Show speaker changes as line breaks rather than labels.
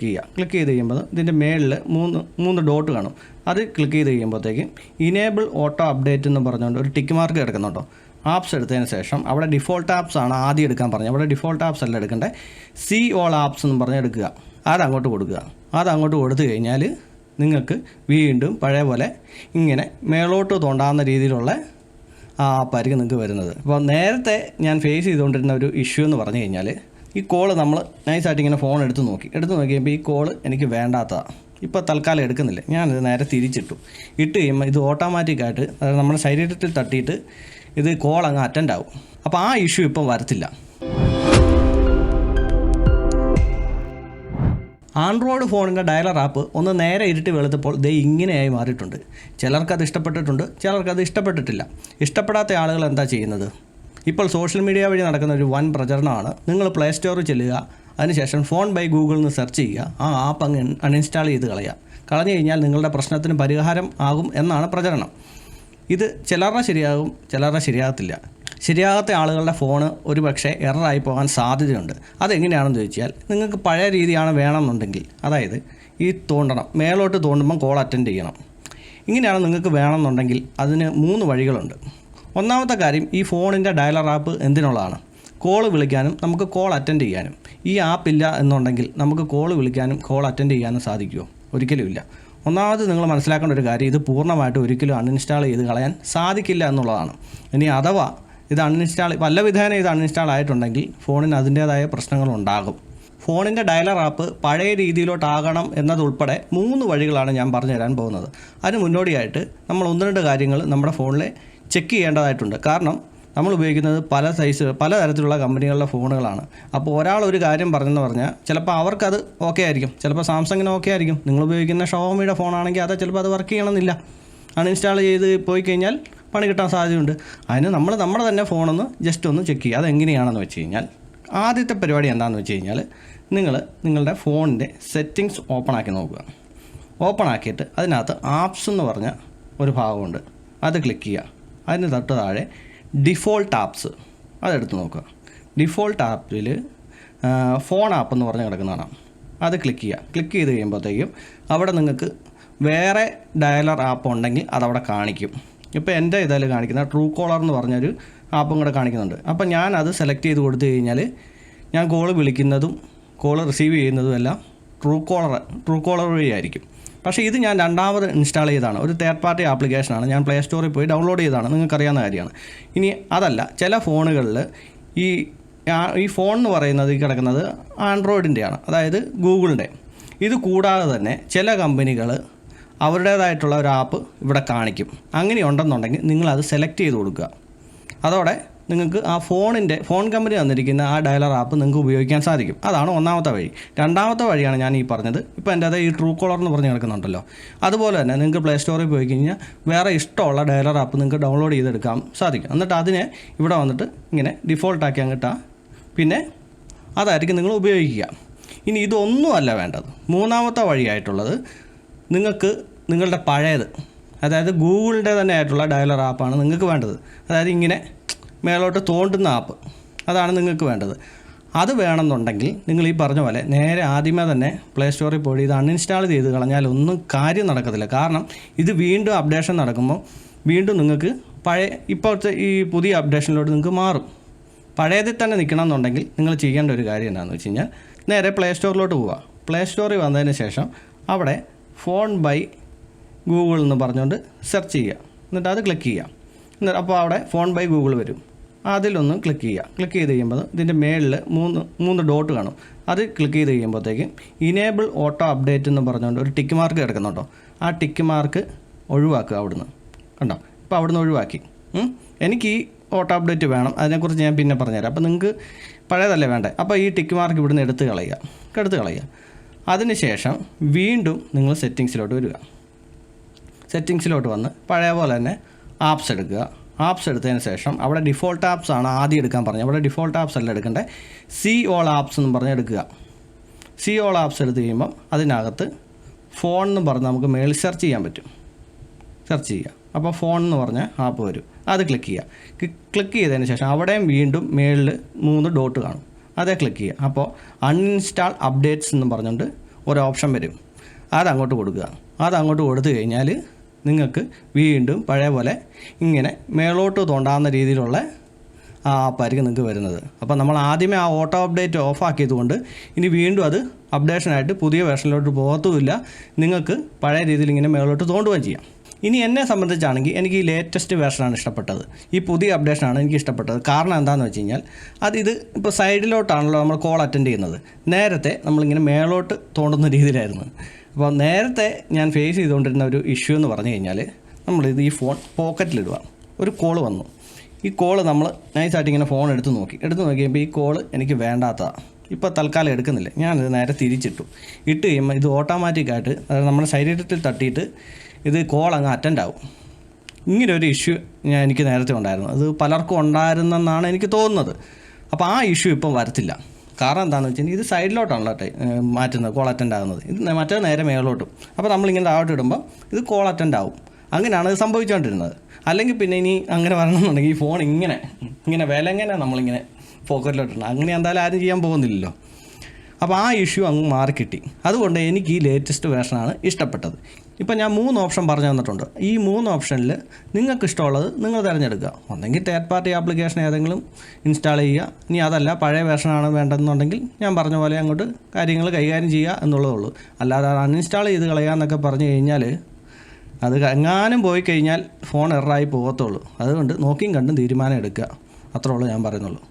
ചെയ്യുക. ക്ലിക്ക് ചെയ്ത് കഴിയുമ്പോൾ ഇതിന്റെ മേളിൽ മൂന്ന് മൂന്ന് ഡോട്ട് കാണും. അത് ക്ലിക്ക് ചെയ്ത് കഴിയുമ്പോഴത്തേക്കും ഇനേബിൾ ഓട്ടോ അപ്ഡേറ്റ് എന്ന് പറഞ്ഞുകൊണ്ട് ഒരു ടിക്ക് മാർക്ക് കിടക്കുന്നുണ്ടോ. ആപ്സ് എടുത്തതിന് ശേഷം അവിടെ ഡിഫോൾട്ട് ആപ്സ് ആണ് ആദ്യം എടുക്കാൻ പറഞ്ഞത്. അവിടെ ഡിഫോൾട്ട് ആപ്സ് അല്ല എടുക്കേണ്ടത് സി ഓൾ ആപ്സ് എന്ന് പറഞ്ഞ് എടുക്കുക. അത് അങ്ങോട്ട് കൊടുക്കുക. അത് അങ്ങോട്ട് കൊടുത്തു കഴിഞ്ഞാൽ നിങ്ങൾക്ക് വീണ്ടും പഴയ പോലെ ഇങ്ങനെ മേളോട്ട് തോണ്ടാവുന്ന രീതിയിലുള്ള ആ ആപ്പായിരിക്കും നിങ്ങൾക്ക് വരുന്നത്. അപ്പോൾ നേരത്തെ ഞാൻ ഫേസ് ചെയ്തുകൊണ്ടിരുന്ന ഒരു ഇഷ്യൂ എന്ന് പറഞ്ഞു കഴിഞ്ഞാൽ ഈ കോൾ നമ്മൾ നൈസായിട്ട് ഇങ്ങനെ ഫോൺ എടുത്ത് നോക്കി. എടുത്ത് നോക്കിയപ്പോൾ ഈ കോൾ എനിക്ക് വേണ്ടാത്തതാണ് ഇപ്പോൾ തൽക്കാലം എടുക്കുന്നില്ല. ഞാനിത് നേരെ തിരിച്ചിട്ടു. ഇട്ട് കഴിയുമ്പോൾ ഇത് ഓട്ടോമാറ്റിക്കായിട്ട് അതായത് നമ്മുടെ ശരീരത്തിൽ തട്ടിയിട്ട് ഇത് കോൾ അങ്ങ് അറ്റൻഡ് ആവും. അപ്പോൾ ആ ഇഷ്യൂ ഇപ്പം വരത്തില്ല. ആൻഡ്രോയിഡ് ഫോണിന്റെ ഡയലർ ആപ്പ് ഒന്ന് നേരെ ഇരുട്ടി വെളുത്തപ്പോൾ ദേ ഇങ്ങനെയായി മാറിയിട്ടുണ്ട്. ചിലർക്കത് ഇഷ്ടപ്പെട്ടിട്ടുണ്ട് ചിലർക്കത് ഇഷ്ടപ്പെട്ടിട്ടില്ല. ഇഷ്ടപ്പെടാത്ത ആളുകൾ എന്താ ചെയ്യുന്നത്? ഇപ്പോൾ സോഷ്യൽ മീഡിയ വഴി നടക്കുന്ന ഒരു വൻ പ്രചരണമാണ്. നിങ്ങൾ പ്ലേ സ്റ്റോറിൽ ചെല്ലുക. അതിനുശേഷം ഫോൺ ബൈ ഗൂഗിളിൽ നിന്ന് സെർച്ച് ചെയ്യുക. ആ ആപ്പ് അങ്ങ് അൺഇൻസ്റ്റാൾ ചെയ്ത് കളയുക. കളഞ്ഞു കഴിഞ്ഞാൽ നിങ്ങളുടെ പ്രശ്നത്തിന് പരിഹാരം ആകും എന്നാണ് പ്രചരണം. ഇത് ചിലരുടെ ശരിയാകും ചിലരുടെ ശരിയാകത്തില്ല. ശരിയാകാത്ത ആളുകളുടെ ഫോണ് ഒരു പക്ഷേ എററായി പോകാൻ സാധ്യതയുണ്ട്. അതെങ്ങനെയാണെന്ന് ചോദിച്ചാൽ നിങ്ങൾക്ക് പഴയ രീതിയാണ് വേണമെന്നുണ്ടെങ്കിൽ അതായത് ഈ തോണ്ടണം മേലോട്ട് തോണ്ടുമ്പം കോൾ അറ്റൻഡ് ചെയ്യണം. ഇങ്ങനെയാണ് നിങ്ങൾക്ക് വേണമെന്നുണ്ടെങ്കിൽ അതിന് മൂന്ന് വഴികളുണ്ട്. ഒന്നാമത്തെ കാര്യം ഈ ഫോണിന്റെ ഡയലർ ആപ്പ് എന്തിനുള്ളതാണ്? കോൾ വിളിക്കാനും നമുക്ക് കോൾ അറ്റൻഡ് ചെയ്യാനും. ഈ ആപ്പ് ഇല്ല എന്നുണ്ടെങ്കിൽ നമുക്ക് കോൾ വിളിക്കാനും കോൾ അറ്റൻഡ് ചെയ്യാനും സാധിക്കുമോ ഒരിക്കലുമില്ല ഒന്നാമത് നിങ്ങൾ മനസ്സിലാക്കേണ്ട ഒരു കാര്യം ഇത് പൂർണമായിട്ട് ഒരിക്കലും അൺഇൻസ്റ്റാൾ ചെയ്ത് കളയാൻ സാധിക്കില്ല എന്നുള്ളതാണ്. ഇനി അഥവാ ഇത് അൺഇൻസ്റ്റാൾ വല്ല വിധേന ഇത് അൺഇൻസ്റ്റാൾ ആയിട്ടുണ്ടെങ്കിൽ ഫോണിന് അതിന്റേതായ പ്രശ്നങ്ങളുണ്ടാകും ഫോണിന്റെ ഡയലർ ആപ്പ് പഴയ രീതിയിലോട്ടാകണം എന്നതുൾപ്പെടെ മൂന്ന് വഴികളാണ് ഞാൻ പറഞ്ഞു തരാൻ പോകുന്നത്. അതിന് മുന്നോടിയായിട്ട് നമ്മൾ ഒന്ന് രണ്ട് കാര്യങ്ങൾ നമ്മുടെ ഫോണിൽ ചെക്ക് ചെയ്യേണ്ടതായിട്ടുണ്ട്. കാരണം നമ്മൾ ഉപയോഗിക്കുന്നത് പല സൈസ് പല തരത്തിലുള്ള കമ്പനികളുടെ ഫോണുകളാണ്. അപ്പോൾ ഒരാൾ ഒരു കാര്യം പറഞ്ഞെന്ന് പറഞ്ഞാൽ ചിലപ്പോൾ അവർക്കത് ഓക്കെ ആയിരിക്കും. ചിലപ്പോൾ സാംസങ്ങിന് ഓക്കെ ആയിരിക്കും. നിങ്ങൾ ഉപയോഗിക്കുന്ന ഷോമിയുടെ ഫോണാണെങ്കിൽ അത് ചിലപ്പോൾ അത് വർക്ക് ചെയ്യണമെന്നില്ല. അൺഇൻസ്റ്റാൾ ചെയ്ത് പോയി കഴിഞ്ഞാൽ പണി കിട്ടാൻ സാധ്യതയുണ്ട്. അതിന് നമ്മൾ നമ്മുടെ തന്നെ ഫോണൊന്ന് ജസ്റ്റ് ഒന്ന് ചെക്ക് ചെയ്യുക. അതെങ്ങനെയാണെന്ന് വെച്ച് കഴിഞ്ഞാൽ ആദ്യത്തെ പരിപാടി എന്താണെന്ന് വെച്ച് കഴിഞ്ഞാൽ നിങ്ങൾ നിങ്ങളുടെ ഫോണിന്റെ സെറ്റിങ്സ് ഓപ്പൺ ആക്കി നോക്കുക. ഓപ്പൺ ആക്കിയിട്ട് അതിനകത്ത് ആപ്സ് എന്ന് പറഞ്ഞ ഒരു ഭാഗമുണ്ട്. അത് ക്ലിക്ക് ചെയ്യുക. അതിന് തൊട്ട് താഴെ ഡിഫോൾട്ട് ആപ്സ് അതെടുത്ത് നോക്കുക. ഡിഫോൾട്ട് ആപ്പിൽ ഫോൺ ആപ്പ് എന്ന് പറഞ്ഞ് കിടക്കുന്നതാണ് അത് ക്ലിക്ക് ചെയ്യുക. ക്ലിക്ക് ചെയ്ത് കഴിയുമ്പോഴത്തേക്കും അവിടെ നിങ്ങൾക്ക് വേറെ ഡയലർ ആപ്പ് ഉണ്ടെങ്കിൽ അതവിടെ കാണിക്കും. ഇപ്പോൾ എന്റെ ഇതിൽ കാണിക്കുന്ന ട്രൂ കോളർ എന്ന് പറഞ്ഞൊരു ആപ്പും കൂടെ കാണിക്കുന്നുണ്ട്. അപ്പോൾ ഞാൻ അത് സെലക്ട് ചെയ്ത് കൊടുത്തു കഴിഞ്ഞാൽ ഞാൻ കോൾ വിളിക്കുന്നതും കോൾ റിസീവ് ചെയ്യുന്നതും എല്ലാം ട്രൂ കോളർ ട്രൂ കോളർ വഴിയായിരിക്കും. പക്ഷേ ഇത് ഞാൻ രണ്ടാമത് ഇൻസ്റ്റാൾ ചെയ്തതാണ്. ഒരു തേർഡ് പാർട്ടി ആപ്ലിക്കേഷനാണ് ഞാൻ പ്ലേ സ്റ്റോറിൽ പോയി ഡൗൺലോഡ് ചെയ്തതാണ്. നിങ്ങൾക്കറിയാവുന്ന കാര്യമാണ്. ഇനി അതല്ല ചില ഫോണുകളിൽ ഈ ഈ ഫോൺ എന്ന് പറയുന്നത് ഈ കിടക്കുന്നത് ആൻഡ്രോയിഡിന്റെയാണ് അതായത് ഗൂഗിളിന്റെ ഇത് കൂടാതെ തന്നെ ചില കമ്പനികൾ അവരുടേതായിട്ടുള്ള ഒരു ആപ്പ് ഇവിടെ കാണിക്കും. അങ്ങനെ ഉണ്ടെന്നുണ്ടെങ്കിൽ നിങ്ങളത് സെലക്ട് ചെയ്ത് കൊടുക്കുക. അതോടെ നിങ്ങൾക്ക് ആ ഫോണിന്റെ ഫോൺ കമ്പനി തന്നിരിക്കുന്ന ആ ഡയലർ ആപ്പ് നിങ്ങൾക്ക് ഉപയോഗിക്കാൻ സാധിക്കും. അതാണ് ഒന്നാമത്തെ വഴി. രണ്ടാമത്തെ വഴിയാണ് ഞാൻ ഈ പറഞ്ഞത്. ഇപ്പോൾ എന്റെ അത് ഈ ട്രൂ കോളർ എന്ന് പറഞ്ഞ് കിടക്കുന്നുണ്ടല്ലോ അതുപോലെ തന്നെ നിങ്ങൾക്ക് പ്ലേ സ്റ്റോറിൽ പോയി കഴിഞ്ഞാൽ വേറെ ഇഷ്ടമുള്ള ഡയലർ ആപ്പ് നിങ്ങൾക്ക് ഡൗൺലോഡ് ചെയ്തെടുക്കാൻ സാധിക്കും. എന്നിട്ട് അതിനെ ഇവിടെ വന്നിട്ട് ഇങ്ങനെ ഡിഫോൾട്ടാക്കി അങ്ങിട്ടാ പിന്നെ അതായിരിക്കും നിങ്ങൾ ഉപയോഗിക്കുക. ഇനി ഇതൊന്നുമല്ല വേണ്ടത്. മൂന്നാമത്തെ വഴിയായിട്ടുള്ളത് നിങ്ങൾക്ക് നിങ്ങളുടെ പഴയത് അതായത് ഗൂഗിളിന്റെ തന്നെ ആയിട്ടുള്ള ഡയലർ ആപ്പാണ് നിങ്ങൾക്ക് വേണ്ടത്. അതായത് ഇങ്ങനെ മേലോട്ട് തോണ്ടുന്ന ആപ്പ്. അതാണ് നിങ്ങൾക്ക് വേണ്ടത്. അത് വേണമെന്നുണ്ടെങ്കിൽ നിങ്ങൾ ഈ പറഞ്ഞ പോലെ നേരെ ആദ്യമേ തന്നെ പ്ലേ സ്റ്റോറിൽ പോയി ഇത് അൺഇൻസ്റ്റാൾ ചെയ്ത് കളഞ്ഞാൽ ഒന്നും കാര്യം നടക്കത്തില്ല. കാരണം ഇത് വീണ്ടും അപ്ഡേഷൻ നടക്കുമ്പോൾ വീണ്ടും നിങ്ങൾക്ക് പഴയ ഇപ്പോഴത്തെ ഈ പുതിയ അപ്ഡേഷനിലോട്ട് നിങ്ങൾക്ക് മാറും. പഴയതിൽ തന്നെ നിൽക്കണം എന്നുണ്ടെങ്കിൽ നിങ്ങൾ ചെയ്യേണ്ട ഒരു കാര്യം എന്താണെന്ന് വെച്ച് കഴിഞ്ഞാൽ നേരെ പ്ലേ സ്റ്റോറിലോട്ട് പോവുക. പ്ലേ സ്റ്റോറിൽ വന്നതിന് ശേഷം അവിടെ ഫോൺ ബൈ ഗൂഗിൾ എന്ന് പറഞ്ഞുകൊണ്ട് സെർച്ച് ചെയ്യുക. എന്നിട്ട് അത് ക്ലിക്ക് ചെയ്യുക. അപ്പോൾ അവിടെ ഫോൺ ബൈ ഗൂഗിൾ വരും. അതിലൊന്ന് ക്ലിക്ക് ചെയ്യുക. ക്ലിക്ക് ചെയ്ത് കഴിയുമ്പോൾ ഇതിന്റെ മേളിൽ മൂന്ന് മൂന്ന് ഡോട്ട് കാണും. അത് ക്ലിക്ക് ചെയ്ത് കഴിയുമ്പോഴത്തേക്കും ഇനേബിൾ ഓട്ടോ അപ്ഡേറ്റ് എന്ന് പറഞ്ഞുകൊണ്ട് ഒരു ടിക്ക് മാർക്ക് കിടക്കുന്നുണ്ടോ? ആ ടിക്ക് മാർക്ക് ഒഴിവാക്കുക അവിടുന്ന്. കണ്ടോ? ഇപ്പോൾ അവിടുന്ന് ഒഴിവാക്കി. എനിക്ക് ഈ ഓട്ടോ അപ്ഡേറ്റ് വേണം. അതിനെക്കുറിച്ച് ഞാൻ പിന്നെ പറഞ്ഞുതരാം. അപ്പോൾ നിങ്ങൾക്ക് പഴയതല്ലേ വേണ്ടേ? അപ്പോൾ ഈ ടിക്ക് മാർക്ക് ഇവിടുന്ന് എടുത്ത് കളയുക. എടുത്ത് കളയുക. അതിനുശേഷം വീണ്ടും നിങ്ങൾ സെറ്റിങ്സിലോട്ട് വരിക. സെറ്റിങ്സിലോട്ട് വന്ന് പഴയ പോലെ തന്നെ ആപ്സ് എടുക്കുക. ആപ്സ് എടുത്തതിന് ശേഷം അവിടെ ഡിഫോൾട്ട് ആപ്സ് ആണ് ആദ്യം എടുക്കാൻ പറഞ്ഞത്. അവിടെ ഡിഫോൾട്ട് ആപ്സ് അല്ല എടുക്കേണ്ടത് സി ഓൾ ആപ്സ് എന്ന് പറഞ്ഞ് എടുക്കുക. സി ഓൾ ആപ്സ് എടുത്ത് കഴിയുമ്പം അതിനകത്ത് ഫോൺ എന്ന് പറഞ്ഞ് നമുക്ക് മേളിൽ സെർച്ച് ചെയ്യാൻ പറ്റും. സെർച്ച് ചെയ്യുക. അപ്പോൾ ഫോൺ എന്ന് പറഞ്ഞ ആപ്പ് വരും. അത് ക്ലിക്ക് ചെയ്യുക. ക്ലിക്ക് ചെയ്തതിന് ശേഷം അവിടെയും വീണ്ടും മേളിൽ മൂന്ന് ഡോട്ട് കാണും. അതേ ക്ലിക്ക് ചെയ്യുക. അപ്പോൾ അൺഇൻസ്റ്റാൾ അപ്ഡേറ്റ്സ് എന്ന് പറഞ്ഞുകൊണ്ട് ഒരു ഓപ്ഷൻ വരും. അത് അങ്ങോട്ട് കൊടുക്കുക. അതങ്ങോട്ട് കൊടുത്തു കഴിഞ്ഞാൽ നിങ്ങൾക്ക് വീണ്ടും പഴയ പോലെ ഇങ്ങനെ മേളോട്ട് തോണ്ടാവുന്ന രീതിയിലുള്ള ആ ആപ്പായിരിക്കും നിങ്ങൾക്ക് വരുന്നത്. അപ്പോൾ നമ്മൾ ആദ്യമേ ആ ഓട്ടോ അപ്ഡേറ്റ് ഓഫ് ആക്കിയതുകൊണ്ട് ഇനി വീണ്ടും അത് അപ്ഡേഷനായിട്ട് പുതിയ വേർഷനിലോട്ട് പോകത്തുമില്ല. നിങ്ങൾക്ക് പഴയ രീതിയിൽ ഇങ്ങനെ മേളോട്ട് തോണ്ടുകയും ചെയ്യാം. ഇനി എന്നെ സംബന്ധിച്ചാണെങ്കിൽ എനിക്ക് ഈ ലേറ്റസ്റ്റ് വേർഷനാണ് ഇഷ്ടപ്പെട്ടത്. ഈ പുതിയ അപ്ഡേഷനാണ് എനിക്ക് ഇഷ്ടപ്പെട്ടത്. കാരണം എന്താണെന്ന് വെച്ച് കഴിഞ്ഞാൽ അത് ഇത് ഇപ്പോൾ സൈഡിലോട്ടാണല്ലോ നമ്മൾ കോൾ അറ്റൻഡ് ചെയ്യുന്നത്. നേരത്തെ നമ്മളിങ്ങനെ മേളോട്ട് തോണ്ടുന്ന രീതിയിലായിരുന്നു. അപ്പോൾ നേരത്തെ ഞാൻ ഫേസ് ചെയ്തുകൊണ്ടിരുന്ന ഒരു ഇഷ്യൂ എന്ന് പറഞ്ഞു കഴിഞ്ഞാൽ നമ്മളിത് ഈ ഫോൺ പോക്കറ്റിലിടുക ഒരു കോൾ വന്നു. ഈ കോൾ നമ്മൾ നൈസായിട്ട് ഇങ്ങനെ ഫോൺ എടുത്ത് നോക്കി. എടുത്ത് നോക്കിയപ്പോൾ ഈ കോൾ എനിക്ക് വേണ്ടാത്തതാണ് ഇപ്പോൾ തൽക്കാലം എടുക്കുന്നില്ല. ഞാനിത് നേരെ തിരിച്ചിട്ടു. ഇട്ട് കഴിയുമ്പോൾ ഇത് ഓട്ടോമാറ്റിക്കായിട്ട് അതായത് നമ്മുടെ ശരീരത്തിൽ തട്ടിയിട്ട് ഇത് കോൾ അങ്ങ് അറ്റൻഡ് ആവും. ഇങ്ങനെ ഒരു ഇഷ്യൂ ഞാൻ എനിക്ക് നേരത്തെ ഉണ്ടായിരുന്നു. അത് പലർക്കും ഉണ്ടായിരുന്നെന്നാണ് എനിക്ക് തോന്നുന്നത്. അപ്പോൾ ആ ഇഷ്യൂ ഇപ്പം വരത്തില്ല. കാരണം എന്താണെന്ന് വെച്ചാൽ ഇത് സൈഡിലോട്ടാണല്ലോ മാറ്റുന്നത് കോൾ അറ്റൻഡ് ആകുന്നത് ഇത് മറ്റേ നേരെ മേളോട്ടും അപ്പോൾ നമ്മളിങ്ങനെ താഴോട്ട് ഇടുമ്പോൾ ഇത് കോൾ അറ്റൻഡ് ആവും. അങ്ങനെയാണ് ഇത് സംഭവിച്ചുകൊണ്ടിരുന്നത് അല്ലെങ്കിൽ പിന്നെ ഇനി അങ്ങനെ വരണമെന്നുണ്ടെങ്കിൽ ഈ ഫോൺ ഇങ്ങനെ ഇങ്ങനെ വിലങ്ങനെ നമ്മളിങ്ങനെ പോക്കറ്റിലോട്ടുണ്ട് അങ്ങനെ എന്തായാലും ആരും ചെയ്യാൻ പോകുന്നില്ലല്ലോ. അപ്പോൾ ആ ഇഷ്യൂ അങ്ങ് മാറിക്കിട്ടി അതുകൊണ്ട് എനിക്ക് ഈ ലേറ്റസ്റ്റ് വേർഷനാണ് ഇഷ്ടപ്പെട്ടത്. ഇപ്പം ഞാൻ മൂന്ന് ഓപ്ഷൻ പറഞ്ഞു തന്നിട്ടുണ്ട്. ഈ മൂന്ന് ഓപ്ഷനിൽ നിങ്ങൾക്ക് ഇഷ്ടമുള്ളത് നിങ്ങൾ തിരഞ്ഞെടുക്കുക. ഒന്നെങ്കിൽ തേർഡ് പാർട്ടി ആപ്ലിക്കേഷൻ ഏതെങ്കിലും ഇൻസ്റ്റാൾ ചെയ്യുക. ഇനി അതല്ല പഴയ വേർഷനാണ് വേണ്ടതെന്നുണ്ടെങ്കിൽ ഞാൻ പറഞ്ഞ പോലെ അങ്ങോട്ട് കാര്യങ്ങൾ കൈകാര്യം ചെയ്യുക എന്നുള്ളതേ ഉള്ളൂ. അല്ലാതെ അൺഇൻസ്റ്റാൾ ചെയ്ത് കളയുക എന്നൊക്കെ പറഞ്ഞു കഴിഞ്ഞാൽ അത് എങ്ങാനും പോയി കഴിഞ്ഞാൽ ഫോൺ എററായി പോകത്തുള്ളൂ. അതുകൊണ്ട് നോക്കിയും കണ്ടും തീരുമാനം എടുക്കുക. അത്രേ ഉള്ളൂ ഞാൻ പറയുന്നുള്ളൂ.